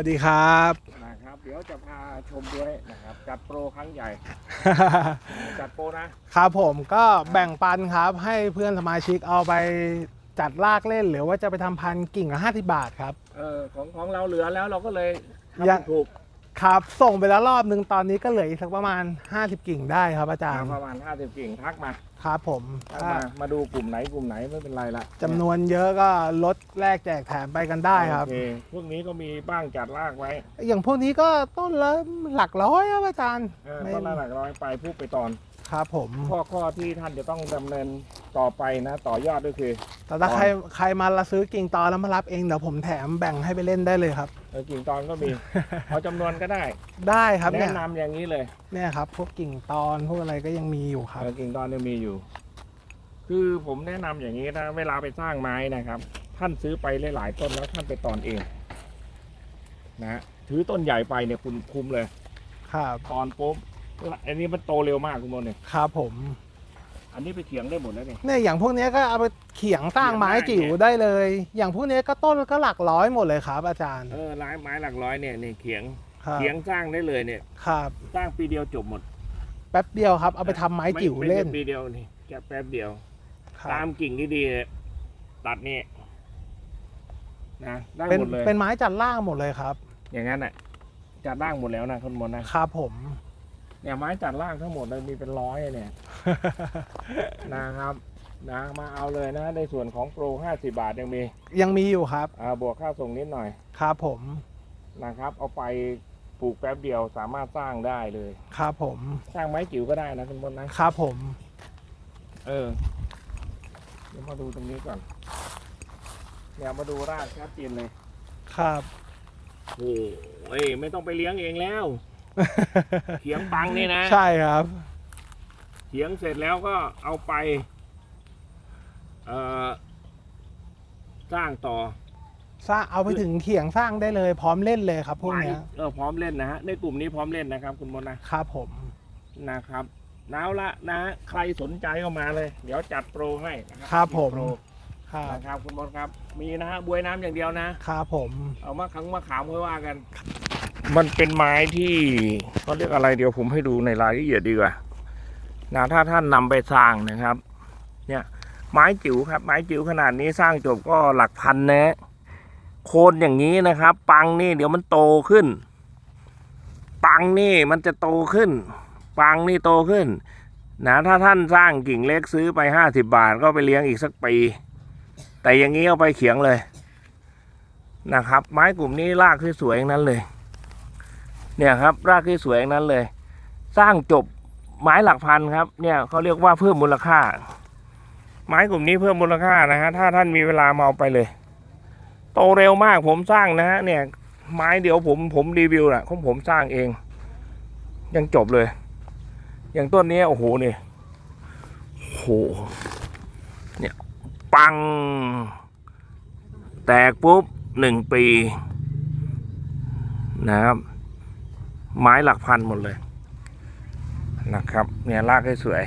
วัสดีครับ นะครับ เดี๋ยวจะพาชมด้วยนะครับ จัดโปรครั้งใหญ่ จัดโปรนะ ครับผมก็แบ่งปันครับ ให้เพื่อนสมาชิกเอาไปจัดลากเล่น หรือว่าจะไปทำพันธุ์กิ่งละ50บาทครับ เออของของเราเหลือแล้วเราก็เลยยังทำถูก ครับ ส่งไปแล้วรอบนึงตอนนี้ก็เหลืออีกสักประมาณ 50 กิ่งได้ครับอาจารย์ประมาณ 50 กิ่งทักมาครับผมทักถ้ามามาดูกลุ่มไหนกลุ่มไหนไม่เป็นไรละจำนวนเยอะก็ลดแลกแจกแถมไปกันได้ครับโอเคพวกนี้ก็มีบ้างจัดลากไว้ อย่างพวกนี้ก็ต้นละหลักร้อยครับอาจารย์เออไม่ต้นละหลักร้อยไปพูดไปตอนครับผมข้อข้อที่ท่านจะต้องดำเนินต่อไปนะ ต่อยอดก็คือ แต่ถ้าใครใครมาละซื้อกิ่งตอนแล้วมารับเองเดี๋ยวผมแถมแบ่งให้ไปเล่นได้เลยครับเออกิ่งตอนก็มีเอาจำนวนก็ได้ ได้ครับเนี่แนะยนำอย่างนี้เลยเนี่ยครับ พวกกิ่งตอนพวกอะไรก็ยังมีอยู่ครับเออกิ่งตอนเนี่ยมีอยู่ คือผมแนะนำอย่างนี้นะเวลาไปสร้างไม้นะครับ ท่านซื้อไปหลายๆต้นแล้วท่านไปตอนเอง นะฮะถือต้นใหญ่ไปเนี่ยคุณคุ้มเลย ครับตอนปุ๊บอันนี้มันโตเร็วมากคุณโมเนี่ยครับผม อันนี้ไปเถียงได้หมดแล้วเนี่ย เนี่ยอย่างพวกเนี้ยก็เอาไปเขียงสร้างไม้เขียงได้จิ๋วได้เลย อย่างพวกเนี้ยก็ต้นก็หลักร้อยหมดเลยครับ อาจารย์เออไม้ไม้หลักร้อยเนี่ยเนี่ยเขียง ครับเขียงสร้างได้เลยเนี่ย ครับ สร้างปีเดียวจบหมดแป๊บเดียวครับ เอาไปทำไม้จิ๋วไม่เล่นไม่ใช่ปีเดียวนี่แค่แป๊บเดียว ครัตาบมกิ่งที่ดีเนี่ยตัดนี่นะได้เป็นหมดเลย เป็นไม้จัดล่างหมดเลยครับ อย่างนั้นน่ะ จัดร่างหมดแล้วนะคุณมนนะครับผม เนี่ยไม้จัดร่างทั้งหมดเลยมีเป็นร้อยเนี่ย นะครับนะมาเอาเลยนะ ในส่วนของโปร 50 บาทยังมียังมีอยู่ครับอ่าบวกค่าส่งนิดหน่อยครับผมนะครับ เอาไปปลูกแป๊บเดียวสามารถสร้างได้เลย ครับผมสร้างไม้จิ๋วก็ได้นะคุณมนนะครับผม เออ เดี๋ยวมาดูตรงนี้ก่อนเนี่ยมาดูรากชัดเจนเลยครับโอ้ยไม่ต้องไปเลี้ยงเองแล้ว เขียงปังนี่นะ ใช่ครับ เขียงเสร็จแล้วก็เอาไปเอ่อสร้างต่อสร้างเอาไปถึงเขียงสร้างได้เลย พร้อมเล่นเลยครับพวกเนี้ยเออพร้อมเล่นนะฮะในกลุ่มนี้พร้อมเล่นนะครับ คุณมนนะครับผมนะครับแล้วละนะ ใครสนใจก็มาเลย เดี๋ยวจัดโปรให้นะคครัรับผมโปรครับนะครับคุณมนครับ มีนะฮะบวยน้ำอย่างเดียวนะครับผมเอามาขังมาขามค่อยว่ากัน มันเป็นไม้ที่เขาเรียกอะไรเดี๋ยวผมให้ดูในรายละเอียดดีกว่า นะถ้าท่านนำไปสร้างนะครับ เนี่ยไม้จิ๋วครับ ไม้จิ๋วขนาดนี้สร้างจบก็หลักพันนะโคนอย่างนี้นะครับ ปังนี่เดี๋ยวมันโตขึ้น ปังนี่มันจะโตขึ้น ปังนี่โตขึ้นนะถ้าท่านสร้างกิ่งเล็กซื้อไปห้าสิบาท ก็ไปเลี้ยงอีกสักปี แต่อย่างนี้เอาไปเขียงเลยนะครับ ไม้กลุ่มนี้รากที่สวยอย่างนั้นเลย เนี่ยครับ รากที่สวยอย่างนั้นเลย สร้างจบ ไม้หลักพันครับ เนี่ยเขาเรียกว่าเพิ่มมูลค่า ไม้กลุ่มนี้เพิ่มมูลค่านะฮะถ้าท่านมีเวลามาเอาไปเลย โตเร็วมากผมสร้างนะฮะเนี่ย ไม้เดี๋ยวผมผมรีวิวนะของผมสร้างเอง ยังจบเลย อย่างต้นนี้โอ้โหเนี่ยโอ้โหเนี่ยปัง แตกปุ๊บหนึ่งปีนะครับ ไม้หลักพันหมดเลย นะครับเนี่ยลากให้สวย